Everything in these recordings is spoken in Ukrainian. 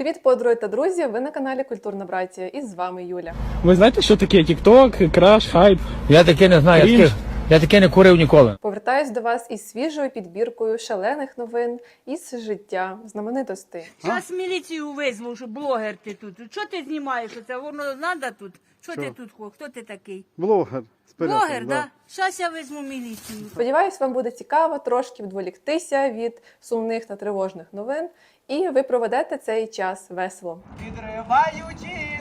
Привіт, подруги та друзі! Ви на каналі Культурна Братія і з вами Юля. Ви знаєте, що таке TikTok, краш, хайп? Я таке не знаю, я таке, я таке не курив ніколи. Повертаюсь до вас із свіжою підбіркою шалених новин із життя знаменитостей. Зараз міліцію визву, що блогер ти тут. Що ти знімаєш? Оце воно треба тут? Що ти тут? хо- Хто ти такий? Блогер. Блогер, да? Зараз я візьму міліцію. Сподіваюсь, вам буде цікаво трошки відволіктися від сумних та тривожних новин, і ви проведете цей час весело. Відриваючись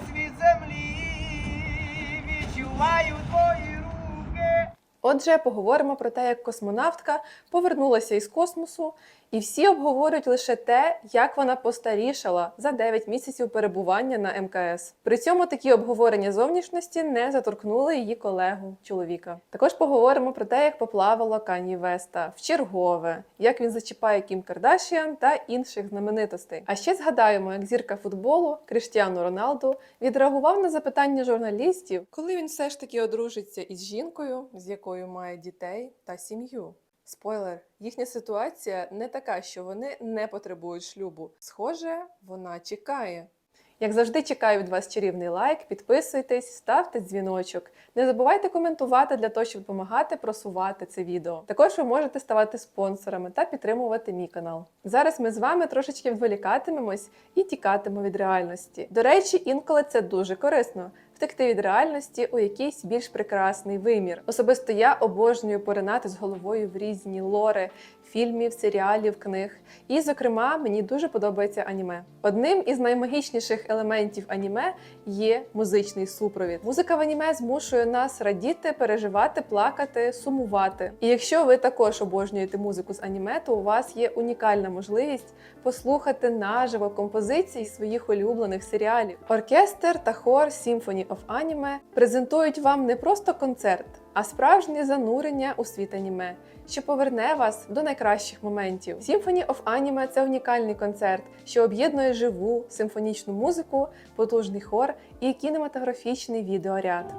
Отже, поговоримо про те, як космонавтка повернулася із космосу, і всі обговорюють лише те, як вона постарішала за 9 місяців перебування на МКС. При цьому такі обговорення зовнішності не заторкнули її колегу чоловіка. Також поговоримо про те, як поплавало Кані Веста в чергове, як він зачіпає Кім Кардашіан та інших знаменитостей. А ще згадаємо, як зірка футболу Криштіану Роналду відреагував на запитання журналістів, коли він все ж таки одружиться із жінкою, з якою має дітей та сім'ю. Спойлер, їхня ситуація не така, що вони не потребують шлюбу. Схоже, вона чекає. Як завжди, чекаю від вас чарівний лайк, підписуйтесь, ставте дзвіночок. Не забувайте коментувати для того, щоб допомагати просувати це відео. Також ви можете ставати спонсорами та підтримувати мій канал. Зараз ми з вами трошечки відволікатимемось і тікатимо від реальності. До речі, інколи це дуже корисно. Втекти від реальності у якийсь більш прекрасний вимір. Особисто я обожнюю поринати з головою в різні лори фільмів, серіалів, книг. І, зокрема, мені дуже подобається аніме. Одним із наймагічніших елементів аніме є музичний супровід. Музика в аніме змушує нас радіти, переживати, плакати, сумувати. І якщо ви також обожнюєте музику з аніме, то у вас є унікальна можливість послухати наживо композиції своїх улюблених серіалів. Оркестр та хор Symphony of Anime презентують вам не просто концерт, а справжнє занурення у світ аніме, що поверне вас до найкращих моментів. Symphony of Anime – це унікальний концерт, що об'єднує живу симфонічну музику, потужний хор і кінематографічний відеоряд.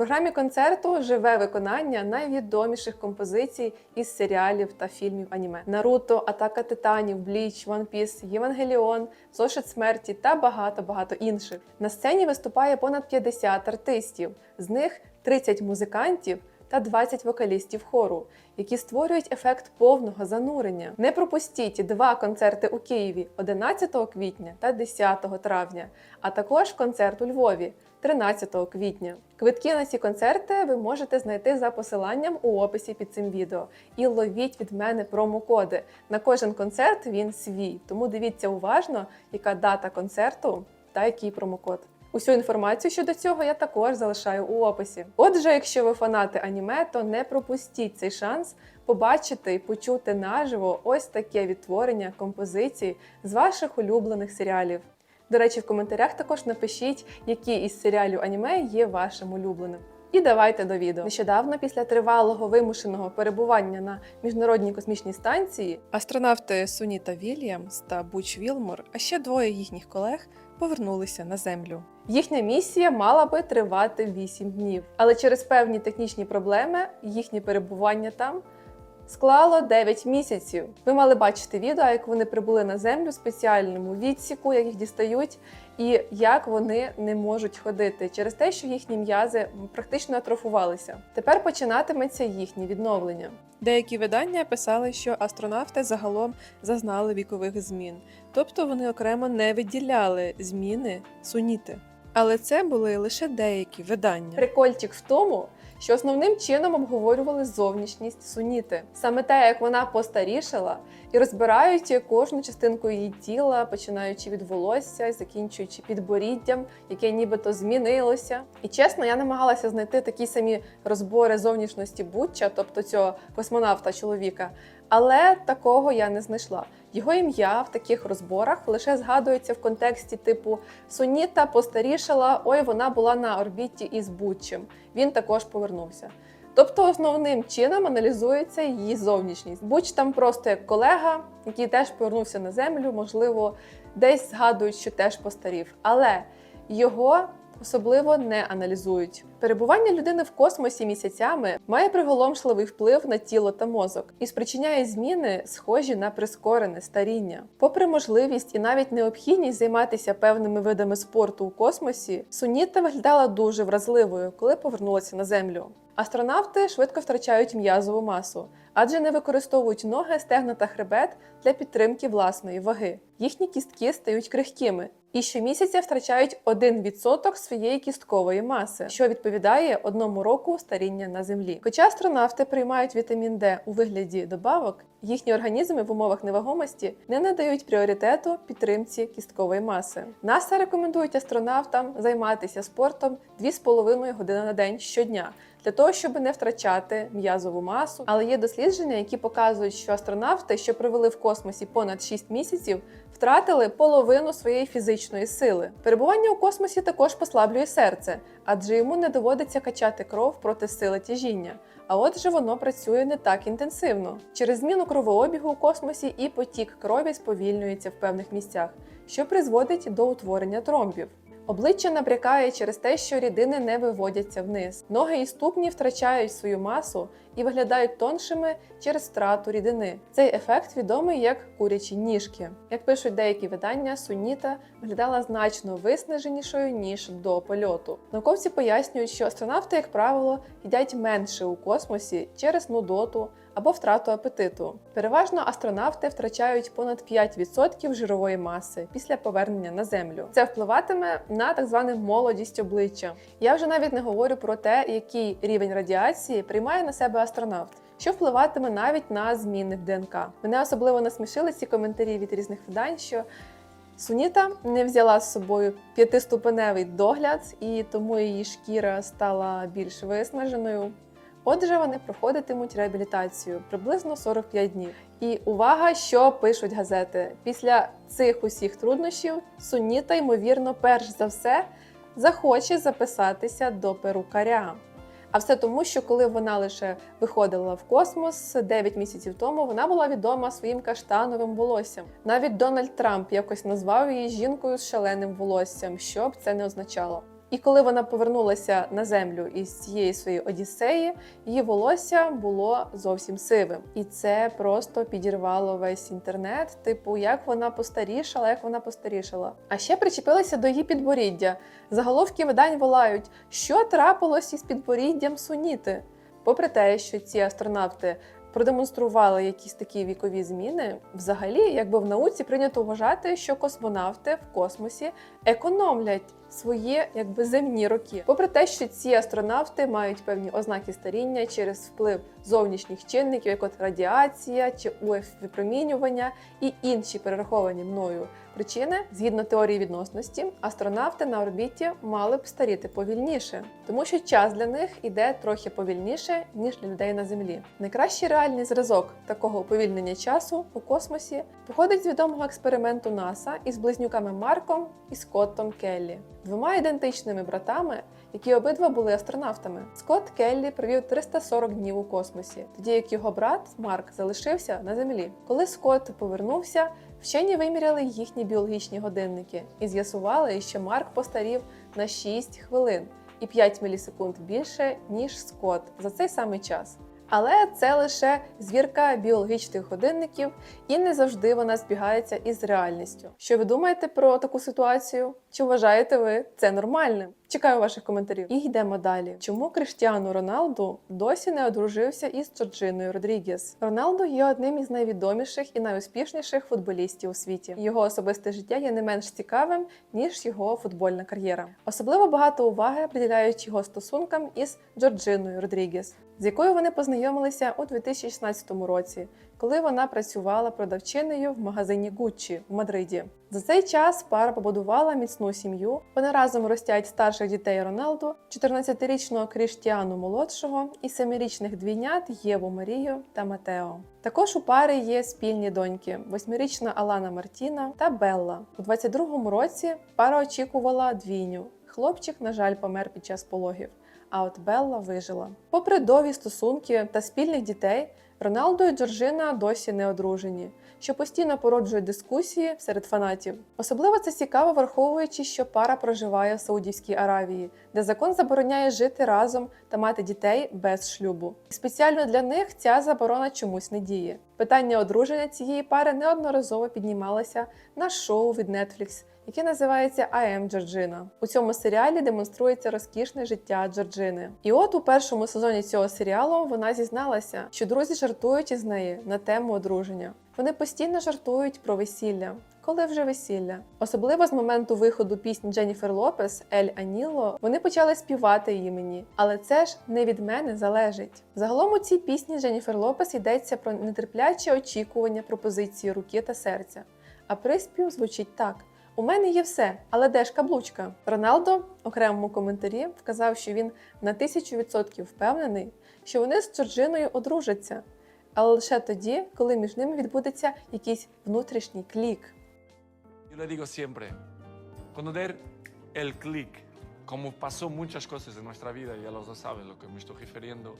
Програмі концерту живе виконання найвідоміших композицій із серіалів та фільмів аніме: Наруто, Атака Титанів, Бліч, One Piece, Євангеліон, Зошит смерті та багато багато інших. На сцені виступає понад 50 артистів, з них 30 музикантів. Та 20 вокалістів хору, які створюють ефект повного занурення. Не пропустіть два концерти у Києві 11 квітня та 10 травня, а також концерт у Львові 13 квітня. Квитки на ці концерти ви можете знайти за посиланням у описі під цим відео. І ловіть від мене промокоди. На кожен концерт він свій, тому дивіться уважно, яка дата концерту та який промокод. Усю інформацію щодо цього я також залишаю у описі. Отже, якщо ви фанати аніме, то не пропустіть цей шанс побачити і почути наживо ось таке відтворення композицій з ваших улюблених серіалів. До речі, в коментарях також напишіть, які із серіалів аніме є вашим улюбленим. І давайте до відео. Нещодавно, після тривалого вимушеного перебування на міжнародній космічній станції, астронавти Суніта Вільямс та Буч Вілмор, а ще двоє їхніх колег повернулися на землю. Їхня місія мала би тривати 8 днів, але через певні технічні проблеми їхнє перебування там склало 9 місяців. Ви мали бачити відео, як вони прибули на землю в спеціальному відсіку, як їх дістають, і як вони не можуть ходити через те, що їхні м'язи практично атрофувалися. Тепер починатиметься їхнє відновлення. Деякі видання писали, що астронавти загалом зазнали вікових змін, тобто вони окремо не виділяли зміни суніти. Але це були лише деякі видання. Прикольчик в тому, що основним чином обговорювали зовнішність суніти, саме те, як вона постарішала, і розбирають кожну частинку її тіла, починаючи від волосся, і закінчуючи підборіддям, яке нібито змінилося. І чесно, я намагалася знайти такі самі розбори зовнішності Бутча, тобто цього космонавта чоловіка. Але такого я не знайшла. Його ім'я в таких розборах лише згадується в контексті типу Суніта постарішала, ой, вона була на орбіті із Бутчем. Він також повернувся. Тобто основним чином аналізується її зовнішність. Буч там просто як колега, який теж повернувся на землю, можливо, десь згадують, що теж постарів. Але його особливо не аналізують. Перебування людини в космосі місяцями має приголомшливий вплив на тіло та мозок і спричиняє зміни, схожі на прискорене старіння. Попри можливість і навіть необхідність займатися певними видами спорту у космосі, Суніта виглядала дуже вразливою, коли повернулася на землю. Астронавти швидко втрачають м'язову масу, адже не використовують ноги, стегна та хребет для підтримки власної ваги. Їхні кістки стають крихкими і щомісяця втрачають 1% своєї кісткової маси, що відповідає одному року старіння на землі. Хоча астронавти приймають вітамін Д у вигляді добавок, їхні організми в умовах невагомості не надають пріоритету підтримці кісткової маси. НАСА рекомендують астронавтам займатися спортом 2,5 години на день щодня для того, щоб не втрачати м'язову масу. Але є дослідження, які показують, що астронавти, що провели в космосі понад 6 місяців, втратили половину своєї фізичної сили. Перебування у космосі також послаблює серце, адже йому не доводиться качати кров проти сили тяжіння. А отже, воно працює не так інтенсивно. Через зміну кровообігу у космосі і потік крові сповільнюється в певних місцях, що призводить до утворення тромбів. Обличчя набрякає через те, що рідини не виводяться вниз. Ноги і ступні втрачають свою масу і виглядають тоншими через втрату рідини. Цей ефект відомий як курячі ніжки. Як пишуть деякі видання, суніта виглядала значно виснаженішою ніж до польоту. Науковці пояснюють, що астронавти, як правило, їдять менше у космосі через нудоту або втрату апетиту. Переважно астронавти втрачають понад 5% жирової маси після повернення на землю. Це впливатиме на так звану молодість обличчя. Я вже навіть не говорю про те, який рівень радіації приймає на себе астронавт. Що впливатиме навіть на зміни в ДНК. Мене особливо насмішили ці коментарі від різних видань, що Суніта не взяла з собою п'ятиступеневий догляд, і тому її шкіра стала більш виснаженою. Отже, вони проходитимуть реабілітацію приблизно 45 днів. І увага, що пишуть газети. Після цих усіх труднощів Суніта, ймовірно, перш за все захоче записатися до перукаря. А все тому, що коли вона лише виходила в космос 9 місяців тому, вона була відома своїм каштановим волоссям. Навіть Дональд Трамп якось назвав її жінкою з шаленим волоссям, що б це не означало. І коли вона повернулася на землю із цієї своєї одіссеї, її волосся було зовсім сивим, і це просто підірвало весь інтернет. Типу, як вона постарішала, як вона постарішала. А ще причепилися до її підборіддя. Заголовки видань волають, що трапилось із підборіддям суніти. Попри те, що ці астронавти продемонстрували якісь такі вікові зміни, взагалі, якби в науці прийнято вважати, що космонавти в космосі економлять свої якби земні роки. Попри те, що ці астронавти мають певні ознаки старіння через вплив зовнішніх чинників, як от радіація чи УФ-випромінювання і інші перераховані мною причини, згідно теорії відносності, астронавти на орбіті мали б старіти повільніше, тому що час для них іде трохи повільніше ніж для людей на землі. Найкращий реальний зразок такого уповільнення часу у космосі походить з відомого експерименту НАСА із близнюками Марком і Скоттом Келлі, двома ідентичними братами, які обидва були астронавтами. Скотт Келлі провів 340 днів у космосі, тоді як його брат Марк залишився на землі. Коли Скотт повернувся, вчені виміряли їхні біологічні годинники і з'ясували, що Марк постарів на 6 хвилин і 5 мілісекунд більше ніж Скотт за цей самий час. Але це лише звірка біологічних годинників, і не завжди вона збігається із реальністю. Що ви думаєте про таку ситуацію? Чи вважаєте ви це нормальним? Чекаю ваших коментарів. І йдемо далі. Чому Криштіану Роналду досі не одружився із Джорджиною Родрігес? Роналду є одним із найвідоміших і найуспішніших футболістів у світі. Його особисте життя є не менш цікавим ніж його футбольна кар'єра. Особливо багато уваги приділяють його стосункам із Джорджиною Родрігес, з якою вони познайомилися у 2016 році, коли вона працювала продавчиною в магазині Гуччі в Мадриді. За цей час пара побудувала міцну сім'ю. Вони разом ростять старших дітей Роналду, 14-річного Кріштіану молодшого і 7-річних двійнят Єву Марію та Матео. Також у пари є спільні доньки: восьмирічна Алана Мартіна та Белла. У 22-му році пара очікувала двійню. Хлопчик, на жаль, помер під час пологів. А от Белла вижила. Попри довгі стосунки та спільних дітей, Роналдо і Джорджина досі не одружені, що постійно породжує дискусії серед фанатів. Особливо це цікаво, враховуючи, що пара проживає в Саудівській Аравії, де закон забороняє жити разом та мати дітей без шлюбу. І спеціально для них ця заборона чомусь не діє. Питання одруження цієї пари неодноразово піднімалося на шоу від Netflix, яке називається I am Джорджина. У цьому серіалі демонструється розкішне життя Джорджини. І от у першому сезоні цього серіалу вона зізналася, що друзі жартують із неї на тему одруження. Вони постійно жартують про весілля. Коли вже весілля, особливо з моменту виходу пісні Дженніфер Лопес Ель Аніло, вони почали співати її мені. Але це ж не від мене залежить. Загалом у цій пісні Дженніфер Лопес йдеться про нетерпляче очікування пропозиції руки та серця. А приспів звучить так: у мене є все, але де ж каблучка? Роналдо окремому коментарі вказав, що він на тисячу відсотків впевнений, що вони з Джорджиною одружаться, але лише тоді, коли між ними відбудеться якийсь внутрішній клік. Yo le digo siempre, cuando der el clic, como pasó muchas cosas en nuestra vida, ya los dos saben lo que me estoy refiriendo,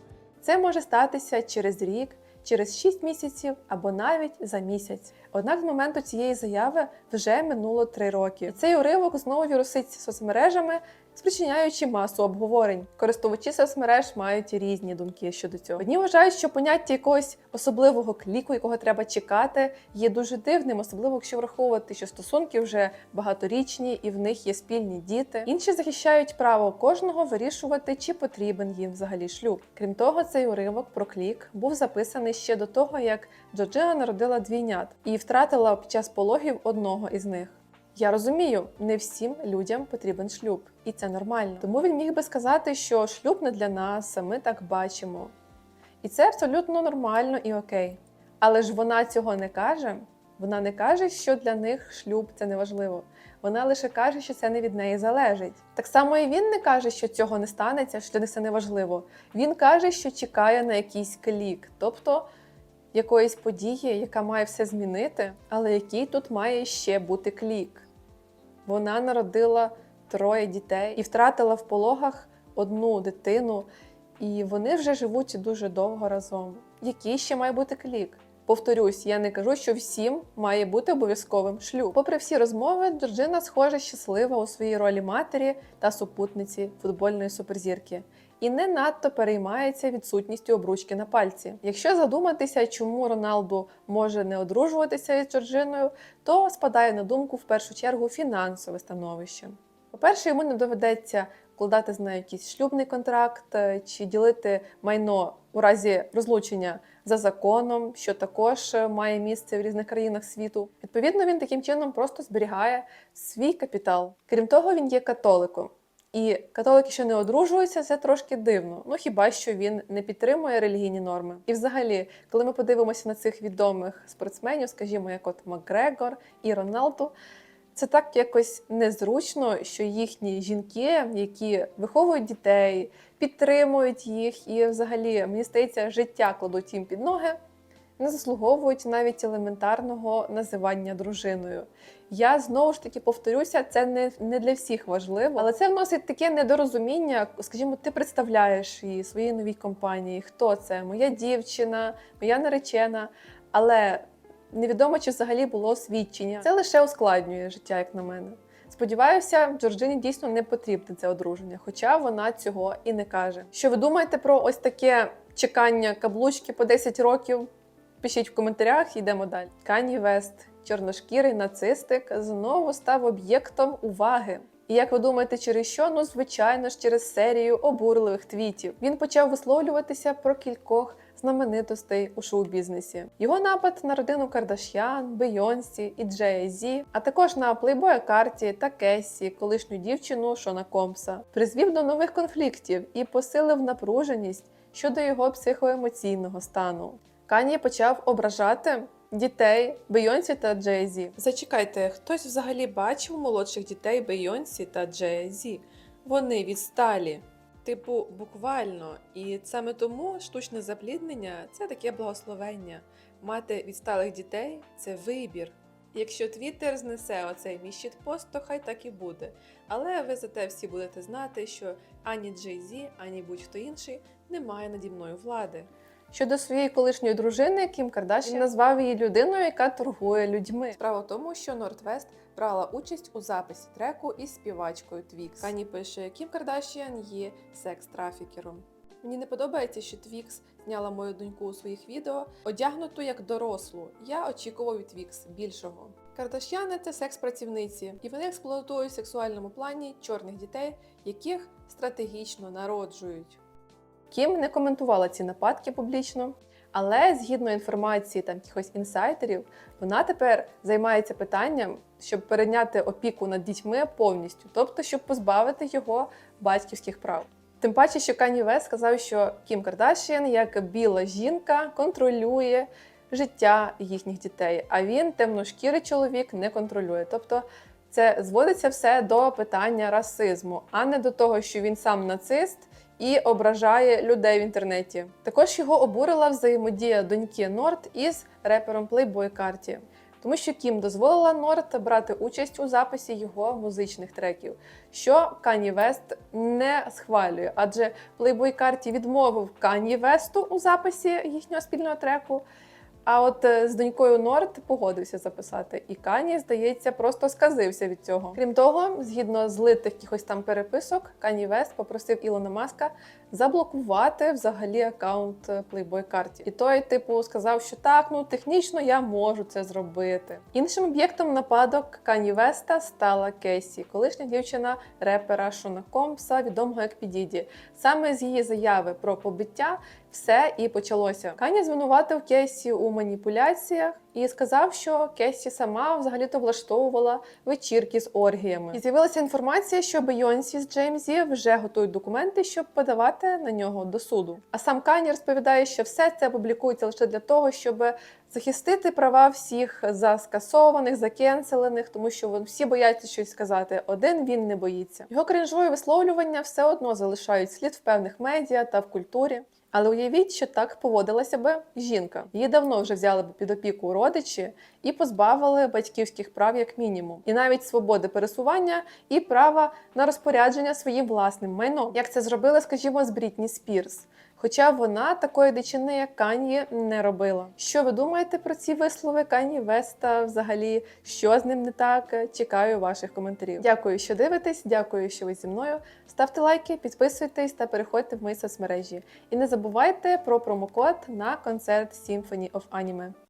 Це може статися через рік, через 6 місяців або навіть за місяць. Однак з моменту цієї заяви вже минуло 3 роки. І цей уривок знову віруситься соцмережами, спричиняючи масу обговорень. Користувачі соцмереж мають різні думки щодо цього. Одні вважають, що поняття якогось особливого кліку, якого треба чекати, є дуже дивним, особливо якщо враховувати, що стосунки вже багаторічні і в них є спільні діти. Інші захищають право кожного вирішувати, чи потрібен їм взагалі шлюб. Крім того, цей уривок про клік був записаний ще до того, як Джорджина народила двійнят і втратила під час пологів одного із них. Я розумію, не всім людям потрібен шлюб, і це нормально. Тому він міг би сказати, що шлюб не для нас, ми так бачимо. І це абсолютно нормально і окей. Але ж вона цього не каже. Вона не каже, що для них шлюб це не важливо. Вона лише каже, що це не від неї залежить. Так само і він не каже, що цього не станеться, що це не важливо. Він каже, що чекає на якийсь клік, тобто якоїсь події, яка має все змінити, але який тут має ще бути клік. Вона народила троє дітей і втратила в пологах одну дитину, і вони вже живуть дуже довго разом. Який ще має бути клік? Повторюсь, я не кажу, що всім має бути обов'язковим шлюб. Попри всі розмови, Джорджина схоже щаслива у своїй ролі матері та супутниці футбольної суперзірки. І не надто переймається відсутністю обручки на пальці. Якщо задуматися, чому Роналду може не одружуватися із Джорджиною, то спадає на думку в першу чергу фінансове становище. По-перше, йому не доведеться вкладати з нею якийсь шлюбний контракт е, чи ділити майно у разі розлучення за законом, що також е, має місце в різних країнах світу. Відповідно, він таким чином просто зберігає свій капітал. Крім того, він є католиком. І католики, що не одружуються, це трошки дивно. Ну хіба що він не підтримує релігійні норми? І взагалі, коли ми подивимося на цих відомих спортсменів, скажімо, як от Макгрегор і Роналду, це так якось незручно, що їхні жінки, які виховують дітей, підтримують їх, і взагалі, мені здається, життя кладуть їм під ноги, не заслуговують навіть елементарного називання дружиною. Я знову ж таки повторюся, це не, не для всіх важливо, але це вносить таке недорозуміння. Скажімо, ти представляєш її своїй новій компанії. Хто це? Моя дівчина, моя наречена. Але невідомо, чи взагалі було свідчення. Це лише ускладнює життя, як на мене. Сподіваюся, Джорджині дійсно не потрібне це одруження, хоча вона цього і не каже. Що ви думаєте про ось таке чекання каблучки по 10 років? Пишіть в коментарях, йдемо далі. Кані Вест, чорношкірий нацистик, знову став об'єктом уваги. І як ви думаєте, через що? Ну, звичайно ж, через серію обурливих твітів. Він почав висловлюватися про кількох знаменитостей у шоу-бізнесі. Його напад на родину Кардашян, Бейонсі і Джея Зі, а також на плейбоя Карті та Кесі, колишню дівчину Шона Компса, призвів до нових конфліктів і посилив напруженість щодо його психоемоційного стану. Кан'є почав ображати дітей Бейонсі та Джей-Зі. Зачекайте, хтось взагалі бачив молодших дітей Бейонсі та Джей-Зі? Вони відсталі. Типу, буквально, і саме тому штучне запліднення це таке благословення. Мати відсталих дітей це вибір. Якщо Твіттер знесе оцей мій щитпост, то хай так і буде. Але ви зате всі будете знати, що ані Джей Зі, ані будь-хто інший не має наді мною влади. Щодо своєї колишньої дружини Кім Кардашян він назвав її людиною, яка торгує людьми. Справа в тому, що Нортвест брала участь у записі треку із співачкою Твікс. Кані пише: Кім Кардашян є секс-трафікером. Мені не подобається, що Твікс зняла мою доньку у своїх відео, одягнуту як дорослу. Я очікував від Твікс більшого. Кардашяни це секс-працівниці, і вони експлуатують в сексуальному плані чорних дітей, яких стратегічно народжують. Кім не коментувала ці нападки публічно, але згідно інформації там якихось інсайдерів, вона тепер займається питанням, щоб перейняти опіку над дітьми повністю, тобто щоб позбавити його батьківських прав. Тим паче, що Кані Вест сказав, що Кім Кардашіан, як біла жінка, контролює життя їхніх дітей, а він темношкірий чоловік не контролює. Тобто це зводиться все до питання расизму, а не до того, що він сам нацист і ображає людей в інтернеті. Також його обурила взаємодія доньки Норт із репером Playboy Carti. Тому що Кім дозволила Норт брати участь у записі його музичних треків, що Кані Вест не схвалює, адже Playboy Carti відмовив Кані Весту у записі їхнього спільного треку. А от е, з донькою Норт погодився записати, і Кані, здається, просто сказився від цього. Крім того, згідно злитих якихось там переписок, Кані Вест попросив Ілона Маска заблокувати взагалі аккаунт е, Playboy Carti. І той, типу, сказав, що так, ну технічно я можу це зробити. Іншим об'єктом нападок Кані Веста стала Кесі, колишня дівчина репера Шона Компса, відомого як Підіді. Саме з її заяви про побиття все і почалося. Кані звинуватив Кесі у маніпуляціях і сказав, що Кесі сама взагалі-то влаштовувала вечірки з оргіями. І з'явилася інформація, що Бейонсі з Джеймзі вже готують документи, щоб подавати на нього до суду. А сам Кані розповідає, що все це публікується лише для того, щоб захистити права всіх заскасованих, закенселених, тому що вони всі бояться щось сказати. Один він не боїться. Його кринжові висловлювання все одно залишають слід в певних медіа та в культурі. Але уявіть, що так поводилася би жінка. Її давно вже взяли б під опіку родичі і позбавили батьківських прав як мінімум, і навіть свободи пересування і права на розпорядження своїм власним майном, як це зробили, скажімо, з Брітні Спірс. Хоча вона такої дичини, як Кані, не робила. Що ви думаєте про ці вислови Кані Веста? Взагалі, що з ним не так? Чекаю ваших коментарів. Дякую, що дивитесь. Дякую, що ви зі мною. Ставте лайки, підписуйтесь та переходьте в мої соцмережі. І не забувайте про промокод на концерт Symphony of Anime.